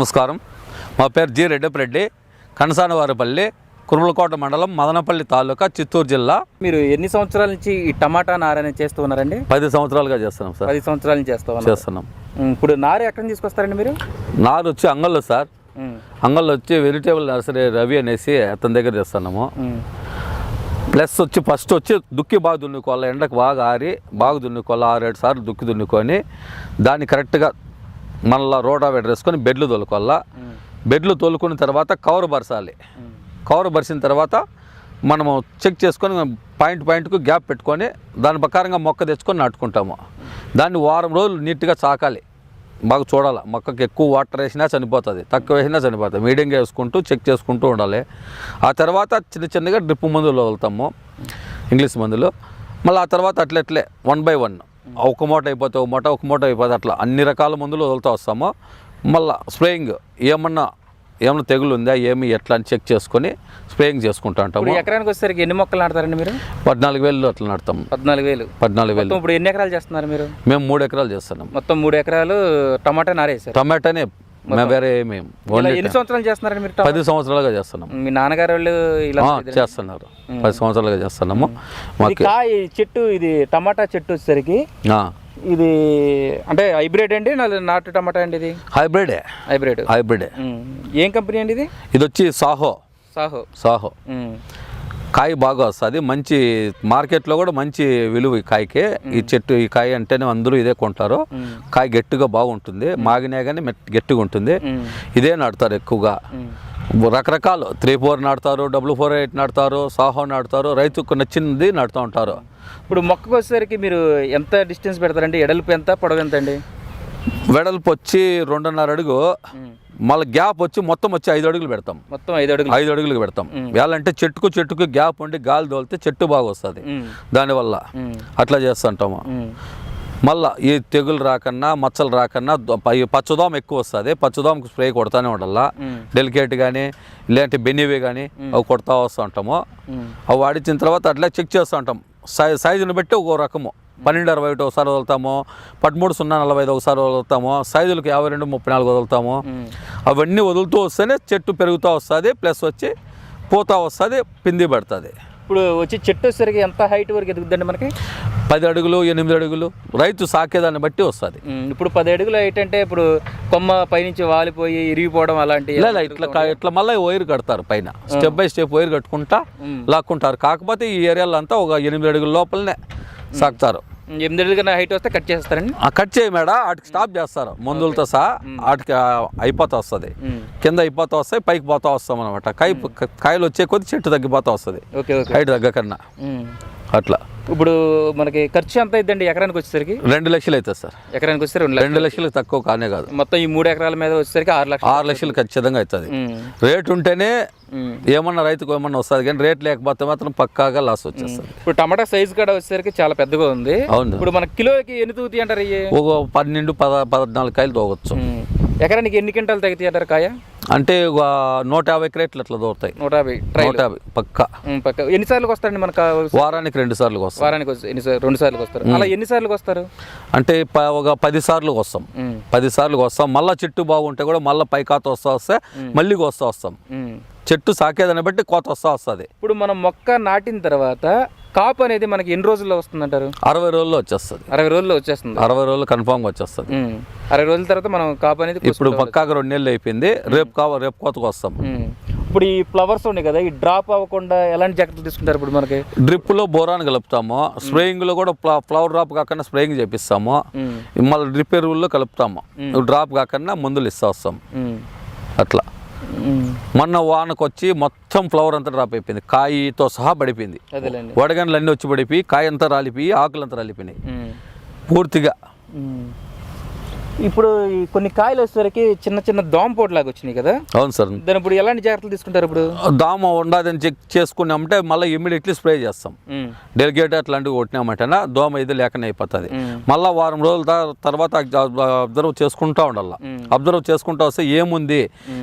నమస్కారం. మా పేరు జి రెడ్డపరెడ్డి కనసానవారిపల్లి కురుమలకోట మండలం మదనపల్లి తాలూకా చిత్తూరు జిల్లా. మీరు ఎన్ని సంవత్సరాల నుంచి ఈ టమాటా నార అనేది చేస్తూ ఉన్నారండి? పది సంవత్సరాలుగా చేస్తున్నాం సార్. పది సంవత్సరాల నుంచి చేస్తూ చేస్తున్నాం. ఇప్పుడు నారు ఎక్కడి తీసుకొస్తారండి మీరు? నారు వచ్చి అంగల్లో సార్. అంగల్లో వచ్చి వెజిటేబుల్ నర్సరీ రవి అనేసి అతని దగ్గర చేస్తున్నాము. ప్లస్ వచ్చి ఫస్ట్ వచ్చి దుక్కి బాగా దున్నుకోవాలి. ఎండకు బాగా ఆరి బాగా దున్నుకోవాలి. ఆరేడు సార్లు దుక్కి దున్నుకొని దాన్ని కరెక్ట్గా మళ్ళీ రోటావేటర్ వేసుకొని బెడ్లు తోలుకోవాలా. బెడ్లు తోలుకున్న తర్వాత కవర్ బరసాలి. కవర్ బరిసిన తర్వాత మనము చెక్ చేసుకొని పాయింట్ పాయింట్కు గ్యాప్ పెట్టుకొని దాని ప్రకారంగా మొక్క తెచ్చుకొని నాటుకుంటాము. దాన్ని వారం రోజులు నీట్గా చాకాలి. బాగా చూడాలి. మొక్కకి ఎక్కువ వాటర్ వేసినా చనిపోతుంది. తక్కువ వేసినా చనిపోతుంది. మీడియంగా వేసుకుంటూ చెక్ చేసుకుంటూ ఉండాలి. ఆ తర్వాత చిన్న చిన్నగా డ్రిప్ మందులు వదులుతాము. ఇంగ్లీష్ మందులు. మళ్ళీ ఆ తర్వాత అట్లెట్లే వన్ బై వన్. ఒక మూట అయిపోతే ఒక మూట ఒక మూట అయిపోతే అట్లా అన్ని రకాల మందులు వదులుతూ వస్తాము. మళ్ళీ స్ప్రేయింగ్ ఏమన్నా ఏమన్నా తెగులు ఉందా ఏమి ఎట్లా అని చెక్ చేసుకొని స్ప్రేయింగ్ చేసుకుంటా ఉంటాము. ఎకరానికి వచ్చేసరికి ఎన్ని మొక్కలు నాటుతారండి మీరు? పద్నాలుగు వేలు అట్లా నడతాము పద్నాలుగు వేలు. పద్నాలుగు వేలు. ఇప్పుడు ఎన్ని ఎకరాలు చేస్తున్నారు మీరు? మేము మూడు ఎకరాలు చేస్తున్నాం. మొత్తం మూడు ఎకరాలు టమాటా నారేసారు టమాటానే వేరే ఓన్లీ ఎన్ని సంవత్సరాలు చేస్తున్నారండి మీరు టమా- పది సంవత్సరాలుగా చేస్తున్నాం మీ నాన్నగారు వాళ్ళు ఇలా చేస్తున్నారు. పది సంవత్సరాలుగా చేస్తున్నాము. ఇది మాకు కాయ చెట్టు ఇది టమాటా చెట్టు వచ్చేసరికి ఇది అంటే హైబ్రిడ్ అండి నాటు టమాటా అండి ఇది? హైబ్రిడే. హైబ్రిడ్. హైబ్రిడే. ఏం కంపెనీ అండి ఇది? ఇది వచ్చి సాహో. సాహో. సాహో కాయ బాగా వస్తుంది మంచి మార్కెట్లో కూడా మంచి విలువ ఈ కాయకి. ఈ చెట్టు ఈ కాయ అంటేనే అందరూ ఇదే కొంటారు. కాయ గట్టిగా బాగుంటుంది. మాగినా కానీ గట్టిగా ఉంటుంది. ఇదే నాటుతారు ఎక్కువగా. రకరకాలు. త్రీ ఫోర్ నాటుతారు డబుల్ ఫోర్ ఎయిట్ నాటుతారు సాహో నాటుతారు రైతుకు నచ్చింది నాటుతూ ఉంటారు. ఇప్పుడు మొక్కకు వచ్చేసరికి మీరు ఎంత డిస్టెన్స్ పెడతారండి? ఎడల్పు ఎంత పొడవు ఎంత అండి వెడల్పు వచ్చి రెండున్నర అడుగు. మళ్ళీ గ్యాప్ వచ్చి మొత్తం వచ్చి ఐదు అడుగులు పెడతాం. మొత్తం ఐదు అడుగులు. ఐదు అడుగులకు పెడతాం. వేళంటే చెట్టుకు చెట్టుకు గ్యాప్ ఉండి గాలి తోలితే చెట్టు బాగా వస్తుంది దానివల్ల అట్లా చేస్తుంటాము మళ్ళా ఈ తెగులు రాకన్నా మచ్చలు రాకన్నా పచ్చదోమ ఎక్కువ వస్తుంది పచ్చదోమకు స్ప్రే కొడతానే ఉండాలా. డెలికేట్ కానీ ఇలాంటి బెన్నివి కానీ అవి కొడతా వస్తూ ఉంటాము అవి వాడించిన తర్వాత అట్లా చెక్ చేస్తూ ఉంటాం సై సైజుని బట్టి ఒక్కో రకము. పన్నెండు అరవై ఒకటి ఒకసారి వదులుతాము పదమూడు సున్నా నలభై ఐదు ఒకసారి వదులుతాము సైజులకు యాభై రెండు ముప్పై నాలుగు వదులుతాము. అవన్నీ వదులుతూ వస్తేనే చెట్టు పెరుగుతూ వస్తుంది ప్లస్ వచ్చి పోతా వస్తుంది పిండి పడుతుంది. ఇప్పుడు వచ్చి చెట్టు వచ్చేసరికి ఎంత హైట్ వరకు ఎదుగుద్దండి మనకి? పది అడుగులు ఎనిమిది అడుగులు రైతు సాకేదాన్ని బట్టి వస్తుంది. ఇప్పుడు పది అడుగులు ఏంటంటే ఇప్పుడు కొమ్మ పైనుంచి వాలిపోయి ఇరిగిపోవడం అలాంటి లేదా ఇట్లా ఇట్లా మళ్ళీ వైర్ కడతారు పైన. స్టెప్ బై స్టెప్ వైర్ కట్టుకుంటా. లాక్కుంటారు. కాకపోతే ఈ ఏరియాలో అంతా ఒక ఎనిమిది అడుగుల లోపలనే సాకుతారు. ఉమ్, ఎనిమిది అడుగులు హైట్ వస్తే కట్ చేస్తారండి ఆ కట్ చేయి మేడ వాటికి స్టాప్ చేస్తారు. మందులతో సహా వాటికి అయిపోతా వస్తుంది. కింద అయిపోతా వస్తాయి పైకి పోతా వస్తాం అనమాట కాయ కాయలు వచ్చే కొద్ది చెట్టు తగ్గిపోతా వస్తుంది. హైట్ తగ్గకన్నా. అట్లా. ఇప్పుడు మనకి ఖర్చు ఎంత అయిందండి ఎకరానికి వచ్చేసరికి? రెండు లక్షలు అవుతుంది సార్. ఎకరానికి వచ్చేసరికి రెండు లక్షలు. రెండు లక్షలకు తక్కువ కానే కాదు. మొత్తం ఈ మూడు ఎకరాల మీద వచ్చేసరికి ఆరు లక్షలు. ఆరు లక్షలు ఖచ్చితంగా అవుతుంది. రేట్ ఉంటేనే. ఏమన్నా రైతుకు ఏమన్నా వస్తుంది కానీ రేట్ లేకపోతే మాత్రం పక్కాగా లాస్ వచ్చేస్తుంది. ఇప్పుడు టమాటా సైజ్ కూడా వచ్చేసరికి చాలా పెద్దగా ఉంది. అవును. ఇప్పుడు మన కిలోకి ఎన్ని తూగుతాయి అంటారు ఒక పన్నెండు పద పద్నాలుగు కాయలు తోగొచ్చు. ఎకరానికి ఎన్ని క్వింటాలు తగ్గుతాయి అంటారు కాయ? అంటే ఒక నూట యాభై క్రేట్లు అట్లా దొరుకుతాయి. నూట యాభై ట్రై నూట యాభై పక్క. పక్క. ఎన్ని సార్లు వస్తారండి మనకు వారానికి రెండు సార్లు వస్తాం. వారానికి ఎన్ని సార్లు రెండు సార్లు వస్తారు. అలా ఎన్ని సార్లు వస్తారు? అంటే ఒక పది సార్లు వస్తాం. పది సార్లు వస్తాం. మళ్ళీ చెట్టు బాగుంటే కూడా మళ్ళీ పై కాత వస్తా వస్తే మళ్ళీ వస్తా వస్తాం. చెట్టు సాకేదాన్ని బట్టి కోత వస్తా వస్తుంది. ఇప్పుడు మనం మొక్క నాటిన తర్వాత కాపు అనేది మనకి ఎన్ని రోజుల్లో వస్తుందంటారు? అరవై రోజుల్లో వచ్చేస్తుంది. అరవై రోజుల్లో వచ్చేస్తుంది. అరవై రోజులు కన్ఫామ్గా వచ్చేస్తుంది. అరవై రోజుల తర్వాత మనం కాపు అనేది ఇప్పుడు పక్కాగా రెండు నెలలు అయిపోయింది. రేపు కావ రేపు కోతకు వస్తాం. ఇప్పుడు ఈ ఫ్లవర్స్ ఉన్నాయి కదా ఈ డ్రాప్ అవ్వకుండా ఎలాంటి జాగ్రత్తలు తీసుకుంటారు ఇప్పుడు మనకి? డ్రిప్లో బోరాన్ కలుపుతాము. స్ప్రేయింగ్లో కూడా ఫ్ల- ఫ్లవర్ డ్రాప్ కాకుండా స్ప్రేయింగ్ చేపిస్తాము. మళ్ళీ డ్రిప్ ఎరువుల్లో కలుపుతాము. డ్రాప్ కాకుండా మందులు ఇస్తా. వస్తాం. అట్లా. మొన్న వానకు వచ్చి మొత్తం ఫ్లవర్ అంతా డ్రాప్ అయిపోయింది. కాయతో సహా పడిపోయింది. అదేలేండి. వడగండ్లు అన్నీ వచ్చి పడిపోయి కాయ అంతా రాలిపోయి ఆకులు అంతా రాలిపోయినాయి. పూర్తిగా. ఇప్పుడు ఈ కొన్ని కాయలు వచ్చేసరికి చిన్న చిన్న దోమ పోటు లాగా వచ్చినాయి కదా? అవును సార్. దాని ఇప్పుడు ఎలాంటి జాగ్రత్తలు తీసుకుంటారు ఇప్పుడు? దామ ఉండదని చెక్ చేసుకున్నామంటే మళ్ళీ ఇమ్మీడియట్లీ స్ప్రే చేస్తాం. డెలిగేట్ అట్లాంటివి కొట్టినామంటే దోమ ఇది లేకనే అయిపోతుంది. మళ్ళీ వారం రోజుల తర్వాత అబ్జర్వ్ చేసుకుంటూ ఉండాలి. అబ్జర్వ్ చేసుకుంటూ వస్తే ఏముంది?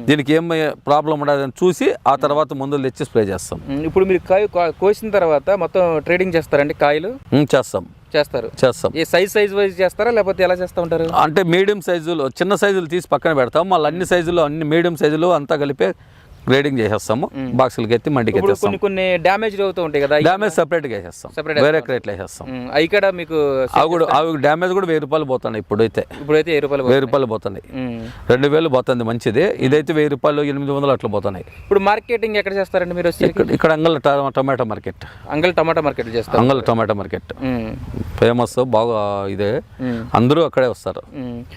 దీనికి ఏం ప్రాబ్లం ఉండదని చూసి ఆ తర్వాత మందులు తెచ్చి స్ప్రే చేస్తాం. ఇప్పుడు మీరు కాయ కోసిన తర్వాత మొత్తం ట్రేడింగ్ చేస్తారండి కాయలు? చేస్తాం. చేస్తారు. చేస్తాం. ఏ సైజ్ సైజ్ వైజ్ చేస్తారా? లేకపోతే ఎలా చేస్తూ ఉంటారు? అంటే మీడియం సైజులు చిన్న సైజులు తీసి పక్కన పెడతాం. మళ్ళీ అన్ని సైజులు అన్ని మీడియం సైజులు అంతా కలిపి గ్రేడింగ్ చేసేస్తాము బాక్సులకి ఎత్తి మండికి ఇప్పుడు ఎత్తేస్తాం కొన్ని కొన్ని డ్యామేజ్ అవుతూ ఉంటాయి కదా డ్యామేజ్ సపరేట్గా వేసేస్తాం వేరే క్రేట్లు వేసేస్తాం ఉమ్, అవి కూడా మీకు అవి కూడా అవి డ్యామేజ్ కూడా వెయ్యి రూపాయలు పోతున్నాయి ఇప్పుడైతే. ఇప్పుడైతే ఏ రూపాయలు వెయ్యి రూపాయలు పోతున్నాయి. రెండు వేలు పోతుంది మంచిది. ఇదైతే వెయ్యి రూపాయలు ఎనిమిది వందలు అట్లా పోతున్నాయి. ఇప్పుడు మార్కెటింగ్ ఎక్కడ చేస్తారండి మీరు వచ్చి ఇక్కడ ఇక్కడ అంగల్ టమాటా మార్కెట్ అంగల్ టమాటా మార్కెట్ చేస్తారు. అంగల్ టమాటా మార్కెట్ ఫేమస్ బాగా ఇదే. అందరూ అక్కడే వస్తారు.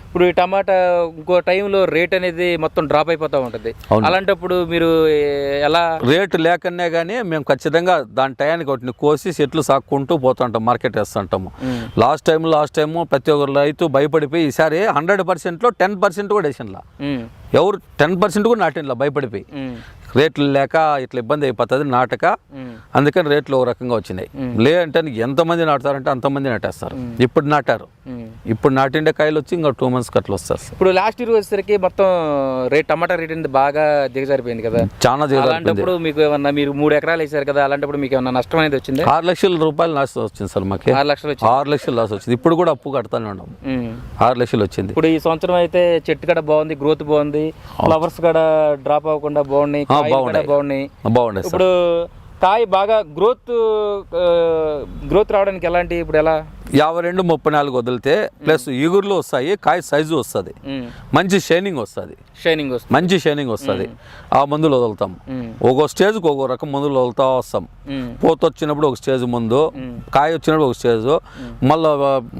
ఇప్పుడు ఈ టమాటా ఇంకో టైంలో రేట్ అనేది మొత్తం డ్రాప్ అయిపోతూ ఉంటుంది. అలాంటప్పుడు మీరు ఏ- ఎలా? రేటు లేకనే కానీ మేము ఖచ్చితంగా దాని టయానికి వాటిని కోసి చెట్లు సాక్కుంటూ పోతుంటాం మార్కెట్ వేస్తుంటాము. లాస్ట్ టైం లాస్ట్ టైము ప్రతి ఒక్కరు రైతు భయపడిపోయి ఈసారి హండ్రెడ్ పర్సెంట్లో టెన్ పర్సెంట్ కూడా వేసినలా ఎవరు టెన్ పర్సెంట్ కూడా నాటినలా భయపడిపోయి. రేట్లు లేక ఇట్లా ఇబ్బంది అయిపోతుంది నాటక. అందుకని రేట్లు ఒక రకంగా వచ్చినాయి. లేదంటే ఎంతమంది నాటుతారంటే అంతమంది నాటేస్తారు. ఇప్పుడు నాటారు. ఇప్పుడు నాటిండే కాయలు వచ్చి ఇంకా టూ మంత్స్కి అట్లా వస్తారు. ఇప్పుడు లాస్ట్ ఇయర్ వచ్చేసరికి మొత్తం రేట్ టమాటా రేట్ అనేది బాగా దిగజారిపోయింది కదా. చాలా దిగజారిపోయింది. అలాంటప్పుడు మీకు ఏమన్నా మీరు మూడు ఎకరాలు వేసారు కదా అలాంటప్పుడు మీకు ఏమన్నా నష్టం అనేది వచ్చింది? ఆరు లక్షల రూపాయలు లాస్ వచ్చింది సార్ మాకు. ఆరు లక్షలు ఆరు లక్షలు లాస్ వచ్చింది. ఇప్పుడు కూడా అప్పు కడతానే ఉన్నాం. ఆరు లక్షలు వచ్చింది. ఇప్పుడు ఈ సంవత్సరం అయితే చెట్టు కూడా బాగుంది గ్రోత్ బాగుంది. ఫ్లవర్స్ కూడా డ్రాప్ అవ్వకుండా బాగున్నాయి. బాగున్నాయి. బాగున్నాయి. బాగుండే ఇప్పుడు కాయ బాగా గ్రోత్ గ్రోత్ రావడానికి ఎలాంటి ఇప్పుడు ఎలా? యాభై రెండు ముప్పై నాలుగు వదిలితే ప్లస్ ఇగుర్లు వస్తాయి కాయ సైజు వస్తుంది. మంచి షైనింగ్ వస్తుంది. షైనింగ్ వస్తుంది. మంచి షైనింగ్ వస్తుంది. ఆ మందులు వదులుతాం. ఒక్కో స్టేజ్కి ఒక్కో రకం మందులు వదులుతా వస్తాం. పూత వచ్చినప్పుడు ఒక స్టేజ్ ముందు కాయ వచ్చినప్పుడు ఒక స్టేజ్ మళ్ళీ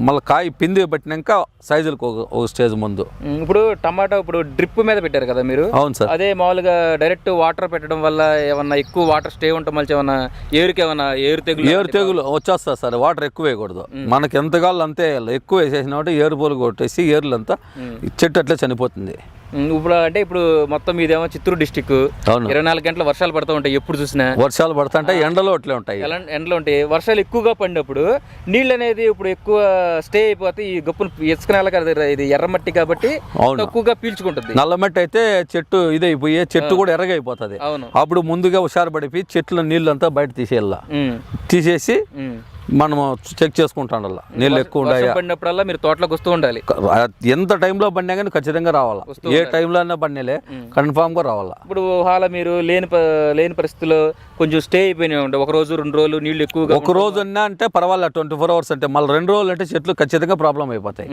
మళ్ళీ కాయ పిండి పెట్టినాక సైజులకు ఒక స్టేజ్ ముందు. ఇప్పుడు టమాటా ఇప్పుడు డ్రిప్ మీద పెట్టారు కదా మీరు? అవును సార్. అదే మామూలుగా డైరెక్ట్ వాటర్ పెట్టడం వల్ల ఏమన్నా ఎక్కువ వాటర్ స్టే ఉండటం వల్ల ఏమన్నా ఏరుకి ఏమన్నా ఏరు తెగులు ఏరు తెగులు వచ్చేస్తుంది సార్ వాటర్ ఎక్కువ వేయకూడదు. మనకి ఎంత కావాలి అంతే వేయాలి. ఎక్కువ వేసేసినప్పుడు ఏరు పూలు కొట్టేసి ఏర్లు అంతా చెట్టు అట్లే చనిపోతుంది. ఇప్పుడు అంటే ఇప్పుడు మొత్తం ఇదేమో చిత్తూరు డిస్టిక్ ఇరవై నాలుగు గంటల వర్షాలు పడుతూ ఉంటాయి ఎప్పుడు చూసినా. వర్షాలు పడుతుంటే ఎండలో అట్లే ఉంటాయి. ఎండలో ఉంటాయి. వర్షాలు ఎక్కువగా పడినప్పుడు నీళ్ళు అనేది ఇప్పుడు ఎక్కువ స్టే అయిపోతే ఈ గొప్పలు ఇసుక నేల కదా ఇది ఎర్రమట్టి కాబట్టి అవును. తక్కువగా పీల్చుకుంటుంది. నల్లమట్టి అయితే చెట్టు ఇదైపోయి చెట్టు కూడా ఎర్రగైపోతుంది అవును. అప్పుడు ముందుగా హుషారు పడిపోయి చెట్ల నీళ్ళంతా బయట తీసేయాల. తీసేసి. మనము చెక్ చేసుకుంటాం నీళ్ళు ఎక్కువ వర్షం పడినప్పుడల్లా మీరు తోటలోకి వస్తూ ఉండాలి. ఎంత టైంలో పడినా కానీ ఖచ్చితంగా రావాలా? ఏ టైంలో అయినా పడినలే కన్ఫామ్గా రావాలా? ఇప్పుడు హాల మీరు లేని లేని పరిస్థితిలో కొంచెం స్టే అయిపోయినాయి ఉండే. ఒక రోజు రెండు రోజులు నీళ్ళు ఎక్కువగా ఒక రోజు అన్నా అంటే పర్వాలేదు ట్వంటీ ఫోర్ అవర్స్ అంటే. మళ్ళీ రెండు రోజులు అంటే చెట్లు ఖచ్చితంగా ప్రాబ్లం అయిపోతాయి.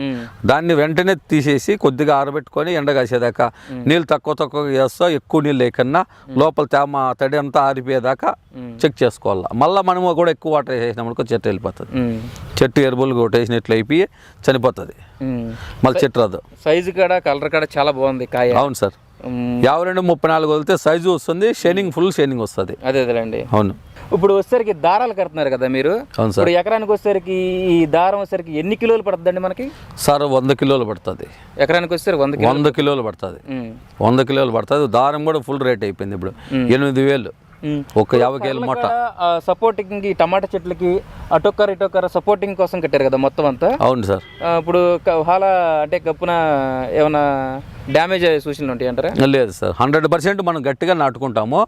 దాన్ని వెంటనే తీసేసి కొద్దిగా ఆరబెట్టుకొని ఎండ కాసేదాకా నీళ్ళు తక్కువ తక్కువ వేస్తా ఎక్కువ నీళ్ళు లేకన్నా లోపల తేమ తడి అంతా ఆరిపోయేదాకా. చెక్ చేసుకోవాలి. మళ్ళీ మనము కూడా ఎక్కువ వాటర్ వేసేసినప్పుడు చెట్టు వెళ్ళిపోతుంది చెట్టు ఎరువులు కొట్టేసినట్లు అయిపోయి చనిపోతుంది. మళ్ళీ చెట్టు రాదు. సైజు కాడ కలర్ కాడ చాలా బాగుంది కాయ. అవును సార్. యాభై రెండు ముప్పై నాలుగు వదిలితే సైజు వస్తుంది షైనింగ్ ఫుల్ షైనింగ్ వస్తుంది. అదే అదేలేండి. అవును. ఇప్పుడు వచ్చేసరికి దారాలు కడుతున్నారు కదా మీరు? అవును సార్. ఇప్పుడు ఎకరానికి వచ్చేసరికి ఈ దారం వచ్చేసరికి ఎన్ని కిలోలు పడుతుందండి మనకి? సార్ వంద కిలోలు పడుతుంది. ఎకరానికి వచ్చేసరికి వంద వంద కిలోలు పడుతుంది. వంద కిలోలు పడుతుంది. దారం కూడా ఫుల్ రేట్ అయిపోయింది ఇప్పుడు. ఎనిమిది వేలు. ఒక యాభై కేలు మూట సపోర్టింగ్ ఈ టమాటా చెట్లకి అటొక్కర ఇటొక్కర సపోర్టింగ్ కోసం కట్టారు కదా మొత్తం అంతా? అవును సార్. ఇప్పుడు హాల అంటే గప్పున ఏమైనా డ్యామేజ్ అయ్యే సూచనలు ఉంటాయి అంటారా? లేదు సార్. హండ్రెడ్ పర్సెంట్ మనం గట్టిగా నాటుకుంటాము.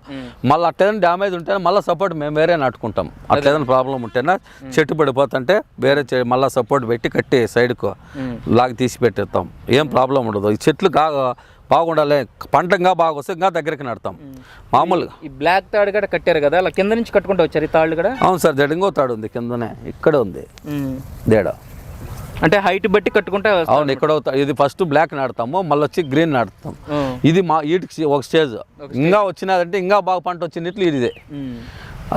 మళ్ళీ అట్టేదైనా డ్యామేజ్ ఉంటే మళ్ళీ సపోర్ట్ మేము వేరే నాటుకుంటాం. అట్లేదైనా ప్రాబ్లం ఉంటేనా చెట్టు పడిపోతుంటే వేరే మళ్ళీ సపోర్ట్ పెట్టి కట్టి సైడ్కు. లాగి తీసి పెట్టేస్తాం. ఏం ప్రాబ్లం ఉండదు. ఈ చెట్లు కా బాగుండాలి. పంట ఇంకా బాగా వస్తే ఇంకా దగ్గరికి నడతాం. మామూలుగా ఈ బ్లాక్ తాడు కూడా కట్టారు కదా అలా కింద నుంచి కట్టుకుంటూ వచ్చారు ఈ తాళ్ళు కూడా? అవును సార్ జడింగో తాడు ఉంది కిందనే ఇక్కడ ఉంది. దేడా. అంటే హైట్ బట్టి కట్టుకుంటే అవును ఇక్కడ ఇది ఫస్ట్ బ్లాక్ నాటుతాము మళ్ళీ వచ్చి గ్రీన్ ఉమ్. ఇది మా వీటికి ఒక స్టేజ్. ఇంకా వచ్చినదంటే ఇంకా బాగా పంట వచ్చినట్లు ఇదే ఉమ్.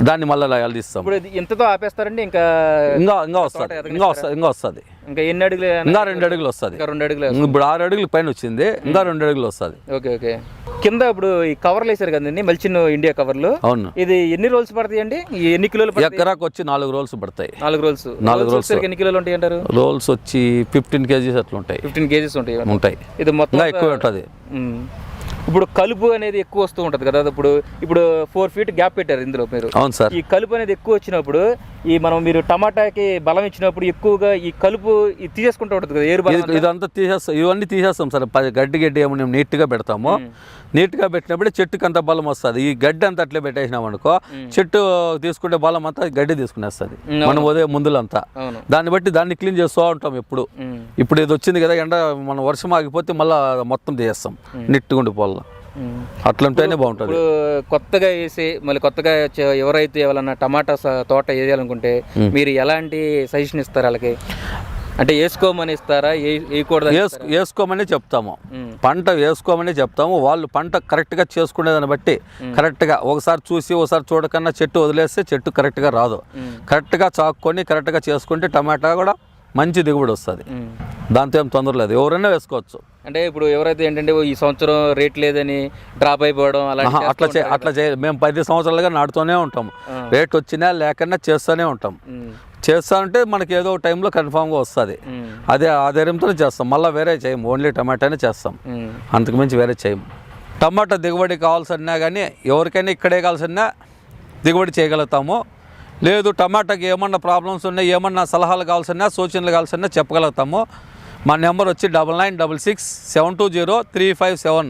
దాన్ని మళ్ళీ తీస్తాం ఇప్పుడు ఇంతతో ఆపేస్తారండి ఇంకా ఇంకా ఇంకా వస్తుంది. ఇంకా వస్తుంది ఇంకా వస్తుంది. ఇంకా ఎన్ని అడుగులు ఇంకా రెండు అడుగులు వస్తుంది. ఇంకా రెండు అడుగులు ఇప్పుడు ఆరు అడుగులు పైన వచ్చింది ఇంకా రెండు అడుగులు వస్తుంది. Okay okay. కింద ఇప్పుడు ఈ కవర్లు వేసారు కదండి మల్చిన్ ఇండియా కవర్లు. అవును. ఇది ఎన్ని రోల్స్ పడతాయండి ఈ ఎన్ని కిలోలు పడతాయి? ఎకరాకు వచ్చి నాలుగు రోల్స్ పడతాయి. నాలుగు రోల్స్. నాలుగు రోల్స్ ఎన్ని కిలోలు ఉంటాయి అంటారు? రోల్స్ వచ్చి ఫిఫ్టీన్ కేజీస్ అట్లా ఉంటాయి ఫిఫ్టీన్ కేజీస్ ఉంటాయి. ఉంటాయి. ఇది మొత్తం ఎక్కువ ఉంటుంది. ఇప్పుడు కలుపు అనేది ఎక్కువ వస్తూ ఉంటుంది కదా ఇప్పుడు ఇప్పుడు ఫోర్ ఫీట్ గ్యాప్ పెట్టారు ఇందులో మీరు. అవును సార్. ఈ కలుపు అనేది ఎక్కువ వచ్చినప్పుడు ఈ మనం మీరు టమాటాకి బలం ఇచ్చినప్పుడు ఎక్కువగా ఈ కలుపు తీసేసుకుంటూ ఉంటుంది కదా ఏరు ఇదంతా తీసేస్తాం ఇవన్నీ తీసేస్తాం సార్. గడ్డి గడ్డి ఏమో మేము నీట్గా పెడతాము. నీట్గా పెట్టినప్పుడే చెట్టుకి అంత బలం వస్తుంది. ఈ గడ్డి అంతా అట్లే పెట్టేసినాం అనుకో చెట్టు తీసుకునే బలం అంతా గడ్డి తీసుకునేస్తుంది. మనం ఉదయం ముందులంతా. దాన్ని బట్టి దాన్ని క్లీన్ చేస్తూ ఉంటాం ఎప్పుడు. ఇప్పుడు ఇది వచ్చింది కదా ఎండ మన వర్షం ఆగిపోతే మళ్ళీ మొత్తం తీసేస్తాం. నిట్టుకుండి పోల్ల. అట్లుంటేనే బాగుంటుంది. కొత్తగా వేసి మళ్ళీ కొత్తగా ఎవరైతే ఎవరన్నా టమాటా తోట వేయాలనుకుంటే మీరు ఎలాంటి సజెషన్ ఇస్తారు వాళ్ళకి? అంటే వేసుకోమని ఇస్తారా? వేసు వేసుకోమని చెప్తాము. పంట వేసుకోమని చెప్తాము. వాళ్ళు పంట కరెక్ట్గా చేసుకునేదాన్ని బట్టి కరెక్ట్గా ఒకసారి చూసి ఒకసారి చూడకన్నా చెట్టు వదిలేస్తే చెట్టు కరెక్ట్గా రాదు. కరెక్ట్గా చాక్కొని కరెక్ట్గా చేసుకుంటే టమాటా కూడా మంచి దిగుబడి వస్తుంది. దాంతో ఏం తొందర లేదు. ఎవరైనా వేసుకోవచ్చు. అంటే ఇప్పుడు ఎవరైతే ఏంటంటే ఈ సంవత్సరం రేట్ లేదని డ్రాప్ అయిపోవడం ఆహా, అట్లా చే అట్లా చే మేము పది సంవత్సరాలుగా నాటుతూనే ఉంటాము. ఆ. రేట్ వచ్చినా లేకన్నా చేస్తూనే ఉంటాం చేస్తానంటే మనకి ఏదో ఒక టైంలో కన్ఫామ్గా వస్తుంది. అదే ఆధార్యంతోనే చేస్తాం. మళ్ళీ వేరే చేయము. ఓన్లీ టమాటానే చేస్తాం. అంతకు మించి వేరే చేయము. టమాటా దిగుబడి కావాల్సన్నా కానీ ఎవరికైనా ఇక్కడే కావాల్సన్నా దిగుబడి చేయగలుగుతాము. లేదు టమాటాకి ఏమన్నా ప్రాబ్లమ్స్ ఉన్నాయి ఏమన్నా సలహాలు కావాల్సన్నా సూచనలు కావాల్సన్నా చెప్పగలుగుతాము. మా నెంబర్ వచ్చి double nine double six seven two zero three five seven